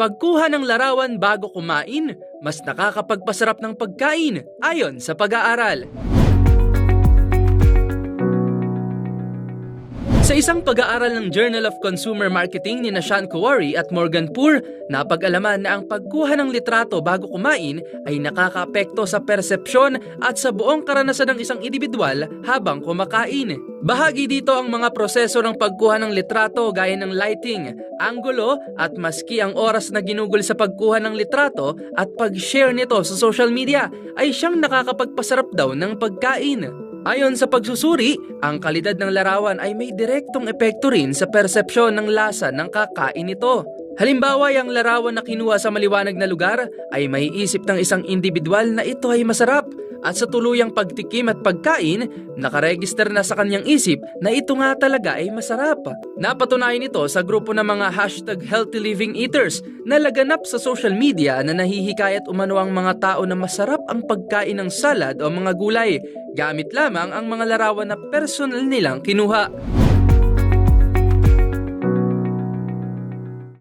Pagkuha ng larawan bago kumain, mas nakakapagpasarap ng pagkain ayon sa pag-aaral. Sa isang pag-aaral ng Journal of Consumer Marketing ni Sean Kowari at Morgan Poor, napag-alaman na ang pagkuha ng litrato bago kumain ay nakakaapekto sa persepsyon at sa buong karanasan ng isang individual habang kumakain. Bahagi dito ang mga proseso ng pagkuha ng litrato gaya ng lighting, anggulo at maski ang oras na ginugol sa pagkuha ng litrato at pag-share nito sa social media ay siyang nakakapagpasarap daw ng pagkain. Ayon sa pagsusuri, ang kalidad ng larawan ay may direktong epekto rin sa persepsyon ng lasa ng kakain nito. Halimbawa, yung larawan na kinuha sa maliwanag na lugar ay may isip ng isang individual na ito ay masarap at sa tuluyang pagtikim at pagkain, nakaregister na sa kanyang isip na ito nga talaga ay masarap. Napatunayan ito sa grupo ng mga hashtag healthy living eaters na laganap sa social media na nahihikayat umano ang mga tao na masarap ang pagkain ng salad o mga gulay gamit lamang ang mga larawan na personal nilang kinuha.